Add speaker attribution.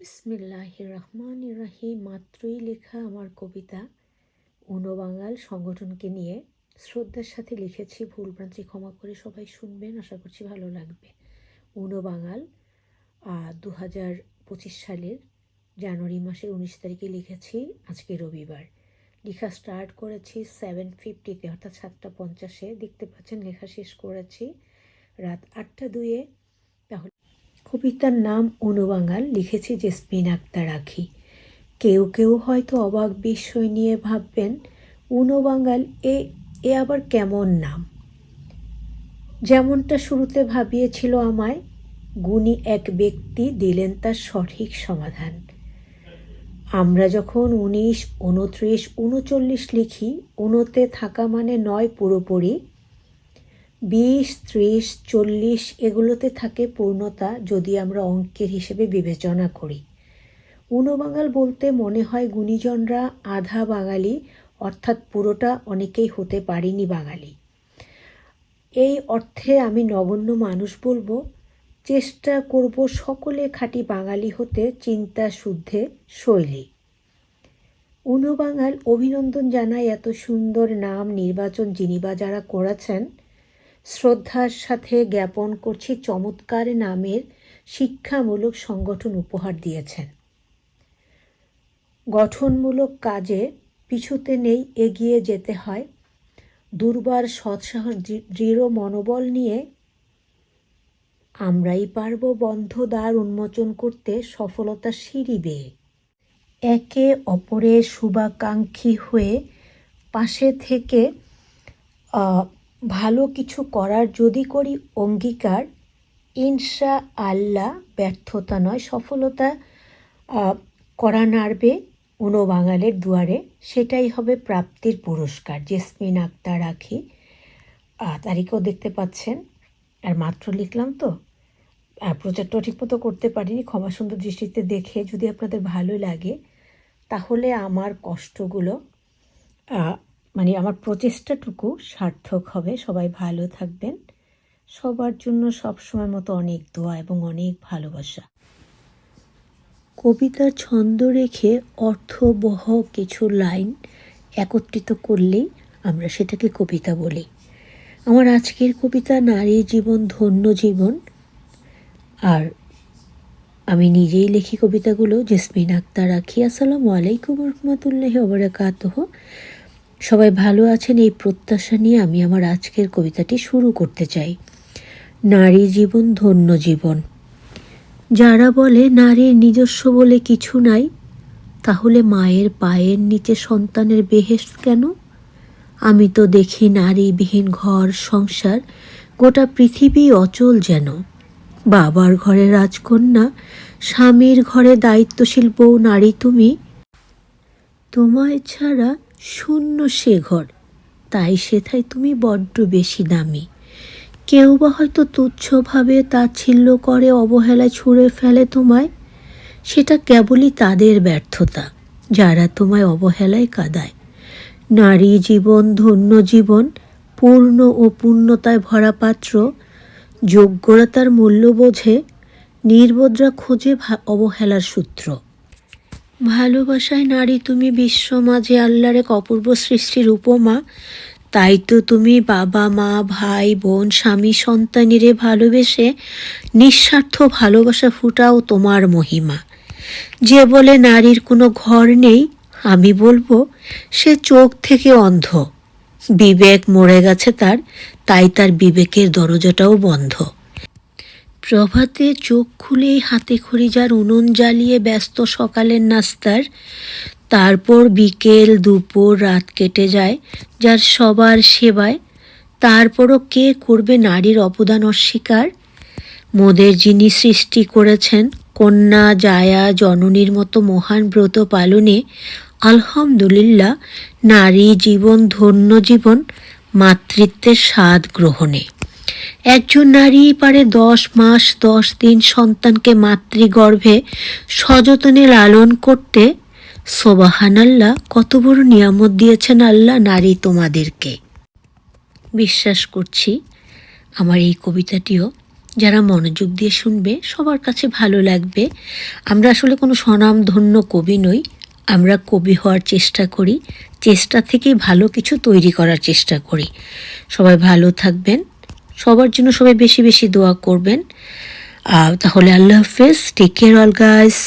Speaker 1: বিসমিল্লাহ রহমান রাহিম মাত্রই লেখা আমার কবিতা। ঊনবাঙাল সংগঠনকে নিয়ে শ্রদ্ধার সাথে লিখেছি ভুলভ্রান্তি ক্ষমা করে সবাই শুনবেন, আশা করছি ভালো লাগবে। ঊনবাঙাল দু হাজার পঁচিশ সালের জানুয়ারি মাসের উনিশ তারিখে লিখেছি, আজকে রবিবার। লেখা স্টার্ট করেছি সেভেন ফিফটিতে অর্থাৎ সাতটা পঞ্চাশে। দেখতে পাচ্ছেন, লেখা শেষ করেছি। রাত আটটা দুয়ে কবিতার নাম অনুবাঙাল লিখেছি জেসমিন আক্তার আখি। কেউ কেউ হয়তো অবাক বিস্ময় নিয়ে ভাববেন অনুবাঙাল এ এ আবার কেমন নাম? যেমনটা শুরুতে ভাবিয়েছিল আমায়, গুণী এক ব্যক্তি দিলেন তার সঠিক সমাধান। আমরা যখন উনিশ, উনত্রিশ, উনচল্লিশ লিখি, উনতে থাকা মানে নয় পুরোপুরি বিশ, ত্রিশ, চল্লিশ এগুলোতে থাকে পূর্ণতা যদি আমরা অঙ্কের হিসেবে বিবেচনা করি। ঊনবাঙাল বলতে মনে হয় গুণীজনরা আধা বাঙালি, অর্থাৎ পুরোটা অনেকেই হতে পারিনি বাঙালি। এই অর্থে আমি নগণ্য মানুষ বলব, চেষ্টা করব সকলে খাঁটি বাঙালি হতে চিন্তা শুদ্ধে শৈলী। ঊনবাঙাল অভিনন্দন জানায় এত সুন্দর নাম নির্বাচন যিনি বা যারা করেছেন শ্রদ্ধার সাথে জ্ঞাপন করছি চমৎকার নামের শিক্ষামূলক সংগঠন উপহার দিয়েছেন। গঠনমূলক কাজে পিছুতে নেই, এগিয়ে যেতে হয়। দুর্বার সৎসাহস দৃঢ় মনোবল নিয়ে আমরাই পারব বন্ধ দ্বার উন্মোচন করতে সফলতা সিঁড়ি বেয়ে একে অপরের শুভাকাঙ্ক্ষী হয়ে পাশে থেকে ভালো কিছু করার যদি করি অঙ্গীকার, ইনশা আল্লাহ ব্যর্থতা নয়, সফলতা করা নাড়বে উনো বাঙালের দুয়ারে। সেটাই হবে প্রাপ্তির পুরস্কার। জেসমিন আক্তার রাখি তারিখও দেখতে পাচ্ছেন। আর মাত্র লিখলাম তো। প্রচারটা ঠিকমতো করতে পারিনি। ক্ষমা সুন্দর দৃষ্টিতে দেখে যদি আপনাদের ভালো লাগে, তাহলে আমার কষ্টগুলো মানে আমার প্রচেষ্টাটুকু সার্থক হবে, সবাই ভালো থাকবেন। সবার জন্য সবসময় মতো অনেক দোয়া এবং অনেক ভালোবাসা। কবিতার ছন্দ রেখে অর্থবহ কিছু লাইন একত্রিত করলেই আমরা সেটাকে কবিতা বলি। আমার আজকের কবিতা নারী জীবন, ধন্য জীবন। আর আমি নিজেই লিখি কবিতাগুলো, জেসমিন আক্তার রাখি আসসালামু আলাইকুম রহমতুল্লাহ ওবরাকাতহ সবাই ভালো আছেন, এই প্রত্যাশা নিয়ে আমি আমার আজকের কবিতাটি শুরু করতে চাই। নারী জীবন ধন্য জীবন। যারা বলে নারীর নিজস্ব বলে কিছু নাই, তাহলে মায়ের পায়ের নিচে সন্তানের বেহেস কেন? আমি তো দেখি নারীবিহীন ঘর, সংসার, গোটা পৃথিবী অচল যেন। বাবার ঘরে রাজকন্যা, স্বামীর ঘরে দায়িত্বশীল বউ নারী তুমি। তোমায় ছাড়া শূন্য সে ঘর। তাই সেথায় তুমি বড্ড বেশি দামি। কেউ বা হয়তো তুচ্ছভাবে তাচ্ছিল্য করে অবহেলায় ছুঁড়ে ফেলে তোমায়। সেটা কেবলই তাদের ব্যর্থতা, যারা তোমায় অবহেলায় কাদায়। নারী জীবন, ধন্য জীবন, পূর্ণ ও পূর্ণতায় ভরা পাত্র যোগ্যতার মূল্য বোঝে নির্বদ্রা খোঁজে অবহেলার সূত্র। ভালোবাসায় নারী, তুমি বিশ্ব মাঝে আল্লাহর এক অপূর্ব সৃষ্টির উপমা, তাই তো তুমি বাবা, মা, ভাই, বোন, স্বামী, সন্তানেরে ভালোবেসে নিঃস্বার্থ ভালোবাসা ফুটাও তোমার মহিমা। যে বলে নারীর কোনো ঘর নেই, আমি বলব সে চোখ থেকে অন্ধ। বিবেক মরে গেছে তার, তাই তার বিবেকের দরজাটাও বন্ধ। প্রভাতে চোখ খুলেই হাতে খড়ি যার উনুন জ্বালিয়ে ব্যস্ত সকালের নাস্তার। তারপর বিকেল, দুপুর, রাত কেটে যায় যার সবার সেবায়। তারপরও কে করবে নারীর অবদান অস্বীকার? মোদের যিনি সৃষ্টি করেছেন, কন্যা, জায়া, জননীর মতো মহান ব্রত পালনে আলহামদুলিল্লাহ নারী জীবন, ধন্য জীবন, মাতৃত্বের স্বাদ গ্রহণে। একজন নারী পারে দশ মাস, দশ দিন সন্তানকে মাতৃগর্ভে সযতনে লালন করতে। সোবাহানাল্লাহ, কত বড় নিয়ামত দিয়েছেন আল্লাহ নারী তোমাদেরকে। বিশ্বাস করছি, আমার এই কবিতাটিও যারা মনোযোগ দিয়ে শুনবে, সবার কাছে ভালো লাগবে। আমরা আসলে কোনো স্বনামধন্য কবি নই, আমরা কবি হওয়ার চেষ্টা করি, চেষ্টা থেকেই ভালো কিছু তৈরি করার চেষ্টা করি। সবাই ভালো থাকবেন। সবার জন্য সবাই বেশি বেশি দোয়া করবেন। তাহলে আল্লাহ হাফেজ। Take care all guys